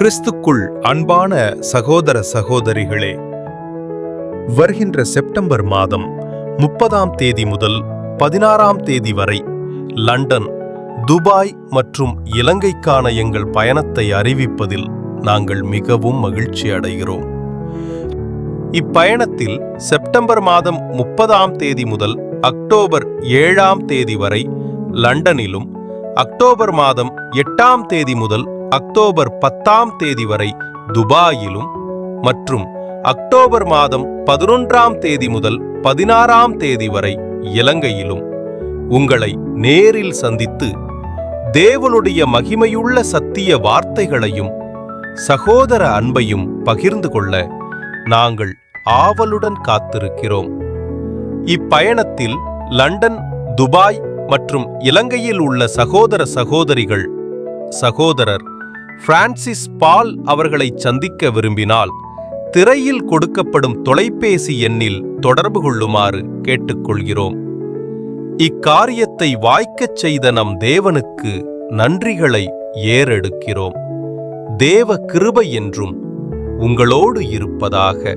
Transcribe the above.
கிறிஸ்துக்குள் அன்பான சகோதர சகோதரிகளே வருகின்ற செப்டம்பர் மாதம் முப்பதாம் தேதி முதல் பதினாறாம் தேதி வரை லண்டன் துபாய் மற்றும் இலங்கைக்கான எங்கள் பயணத்தை அறிவிப்பதில் நாங்கள் மிகவும் மகிழ்ச்சி அடைகிறோம். இப்பயணத்தில் செப்டம்பர் மாதம் முப்பதாம் தேதி முதல் அக்டோபர் ஏழாம் தேதி வரை லண்டனிலும் அக்டோபர் மாதம் எட்டாம் தேதி முதல் அக்டோபர் பத்தாம் தேதி வரை துபாயிலும் மற்றும் அக்டோபர் மாதம் பதினொன்றாம் தேதி முதல் பதினாறாம் தேதி வரை இலங்கையிலும் உங்களை நேரில் சந்தித்து தேவனுடைய மகிமையுள்ள சத்திய வார்த்தைகளையும் சகோதர அன்பையும் பகிர்ந்து கொள்ள நாங்கள் ஆவலுடன் காத்திருக்கிறோம். இப்பயணத்தில் லண்டன் துபாய் மற்றும் இலங்கையில் உள்ள சகோதர சகோதரிகள் சகோதரர் பிரான்சிஸ் பால் அவர்களை சந்திக்க விரும்பினால் திரையில் கொடுக்கப்படும் தொலைபேசி எண்ணில் தொடர்பு கொள்ளுமாறு கேட்டுக்கொள்கிறோம். இக்காரியத்தை வாய்க்கச் செய்த நம் தேவனுக்கு நன்றிகளை ஏறெடுக்கிறோம். தேவ கிருபை என்றும் உங்களோடு இருப்பதாக